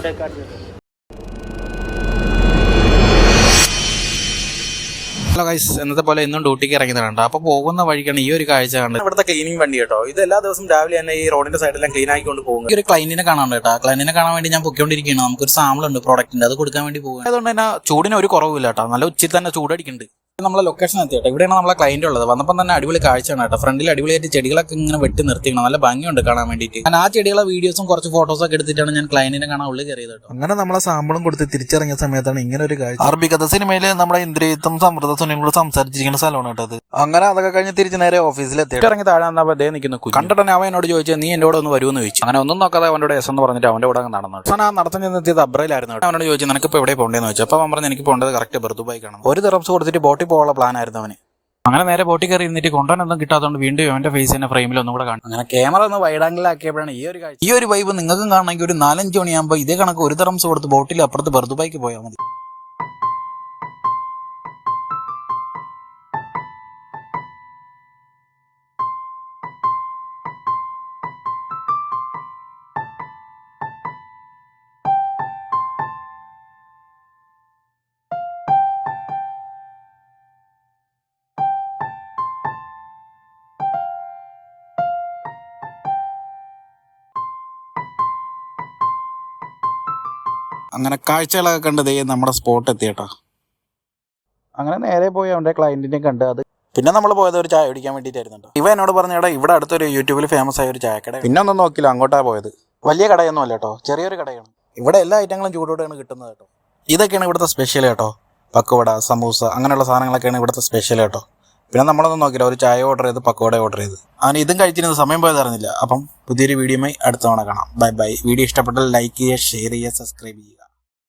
പാടേക്കാട് hello എന്നത്തെ പോലെ ഇന്നും ഡ്യൂട്ടിക്ക് ഇറങ്ങിയതാണ്. അപ്പോൾ പോകുന്ന വഴിക്കാണ് ഈ ഒരു കാഴ്ച കണ്ടത്. ഇവിടുത്തെ ക്ലീനിങ് വണ്ടി കേട്ടോ. ഇത് എല്ലാ ദിവസവും രാവിലെ തന്നെ ഈ റോഡിന്റെ സൈഡിലെല്ലാം ക്ലീൻ ആയിക്കൊണ്ട് പോകും. ഈ ഒരു ക്ലൈനിനെ കാണാണ്ട് കേട്ടോ ക്ലൈനിനെ കാണാൻ വേണ്ടി ഞാൻ പൊക്കിക്കൊണ്ടിരിക്കുകയാണ് നമുക്കൊരു സാമ്പിൾ ഉണ്ട് പ്രോഡക്റ്റിന്റെ അത് കൊടുക്കാൻ വേണ്ടി പോകും അതുകൊണ്ട് തന്നെ ചൂടിന് ഒരു കുറവില്ല കേട്ടോ നല്ല ഉച്ചയിൽ തന്നെ ചൂടടിക്കുന്നുണ്ട്. നമ്മളെ ലൊക്കേഷൻ എത്തി കേട്ടോ. ഇവിടെയാണ് നമ്മളെ ക്ലൈന്റ് ഉള്ളത്. വന്നപ്പം തന്നെ അടിപൊളി കാഴ്ചയാണ് കേട്ടോ. ഫ്രണ്ടിൽ അടിപൊളിയായിട്ട് ചെടികളൊക്കെ ഇങ്ങനെ വെട്ടി നിർത്തിക്കണം നല്ല ഭംഗിയുണ്ട് കാണാൻ വേണ്ടിയിട്ട്. ഞാൻ ആ ചെടികളെ വീഡിയോസും കുറച്ച് ഫോട്ടോസ് ഒക്കെ എടുത്തിട്ടാണ് ഞാൻ ക്ലൈന്റിനെ കാണാൻ ഉള്ളിൽ കയറിയത് കേട്ടോ. അങ്ങനെ നമ്മളെ സാമ്പിളും കൊടുത്ത് തിരിച്ചിറങ്ങിയ സമയത്താണ് ഇങ്ങനെ ഒരു കാഴ്ച. അറബിക്കഥ സിനിമയിൽ നമ്മുടെ ഇന്ദ്രിയത്തും സമൃദ്ധ സുനിയും കൂടെ സംസാരിച്ചിരിക്കുന്ന സ്ഥലമാണ് കേട്ടത് അങ്ങനെ അതൊക്കെ കഴിഞ്ഞ് തിരിച്ച് നേരെ ഓഫീസിലെത്തി ഇറങ്ങി താഴെ വന്നപ്പോൾ അതേ നിൽക്കുന്നു കണ്ടിട്ട് തന്നെ അവൻ എന്നോട് ചോദിച്ചത് നീ എന്റെ കൂടെ ഒന്ന് വരുമെന്ന് ചോദിച്ചു. അങ്ങനെ ഒന്നും നോക്കാതെ അവനോട് എസ് എന്ന് പറഞ്ഞിട്ട് അവന്റെ കൂടെ നടന്നു ഞാൻ ആ നടത്തം ചെന്നെത്തിയത് അബ്രയിലായിരുന്നു കേട്ടോ. അവനോട് ചോദിച്ചു നിനക്ക് ഇപ്പോൾ എവിടെ പോകേണ്ടതെന്ന് ചോദിച്ചു. അപ്പോൾ അവൻ പറഞ്ഞു എനിക്ക് പോകേണ്ടത് കറക്റ്റ് ബർദുബായിക്കാണ് ഒരു ദിറംസ് കൊടുത്തിട്ട് ബോട്ടിൽ പോകാനുള്ള പ്ലാൻ ആയിരുന്നു അവന്. അങ്ങനെ നേരെ ബോട്ടിൽ കയറി ഇരുന്നിട്ട് കൊണ്ടുവന്നൊന്നും കിട്ടാത്തതുകൊണ്ട് വീണ്ടും അവന്റെ ഫേസ് തന്നെ ഫ്രെയിമിൽ ഒന്നും കൂടെ കാണും. അങ്ങനെ ക്യാമറ ഒന്ന് വൈഡ് ആംഗിലാക്കിയപ്പോഴാണ് ഈ ഒരു കാഴ്ച. ഈ ഒരു വൈബ് നിങ്ങൾക്കും കാണണമെങ്കിൽ ഒരു നാലഞ്ച് മണിയാകുമ്പോൾ ഇതേ കണക്ക് ഒരു തരം കൊടുത്ത് ബോട്ടിൽ അപ്പുറത്ത് ബർദുബായിക്ക് പോയാൽ മതി. അങ്ങനെ കാഴ്ചകളൊക്കെ കണ്ട് ദേ നമ്മുടെ സ്പോട്ട് എത്തിയേട്ടാ അങ്ങനെ നേരെ പോയി അവന്റെ ക്ലയന്റിനെ കണ്ട് അത് പിന്നെ നമ്മൾ പോയത് ഒരു ചായ കുടിക്കാൻ വേണ്ടിയിട്ടായിരുന്നു ഇവ എന്നോട് പറഞ്ഞ ഇവിടെ അടുത്തൊരു യൂട്യൂബിൽ ഫേമസ് ആയ ഒരു ചായക്കട പിന്നെ ഒന്നും നോക്കില്ല അങ്ങോട്ടാ പോയത്. വലിയ കടയൊന്നും അല്ല കേട്ടോ ചെറിയൊരു കടയാണ്. ഇവിടെ എല്ലാ ഐറ്റങ്ങളും ചൂടോടെയാണ് കിട്ടുന്നത് കേട്ടോ. ഇതൊക്കെയാണ് ഇവിടുത്തെ സ്പെഷ്യൽ കേട്ടോ. പക്കവട സമൂസ അങ്ങനെയുള്ള സാധനങ്ങളൊക്കെയാണ് ഇവിടുത്തെ സ്പെഷ്യൽ കേട്ടോ. പിന്നെ നമ്മളൊന്നും നോക്കില്ല ഒരു ചായ ഓർഡർ ചെയ്ത് പക്കവട ഓർഡർ ചെയ്ത്. അങ്ങനെ ഇതും കഴിച്ചിരുന്ന സമയം പോയത് അറിഞ്ഞില്ല അപ്പം പുതിയൊരു വീഡിയോ അടുത്ത തവണ കാണാം. ബൈ ബൈ വീഡിയോ ഇഷ്ടപ്പെട്ടാൽ ലൈക്ക് ചെയ്യുക ഷെയർ ചെയ്യുക സബ്സ്ക്രൈബ് ചെയ്യുക.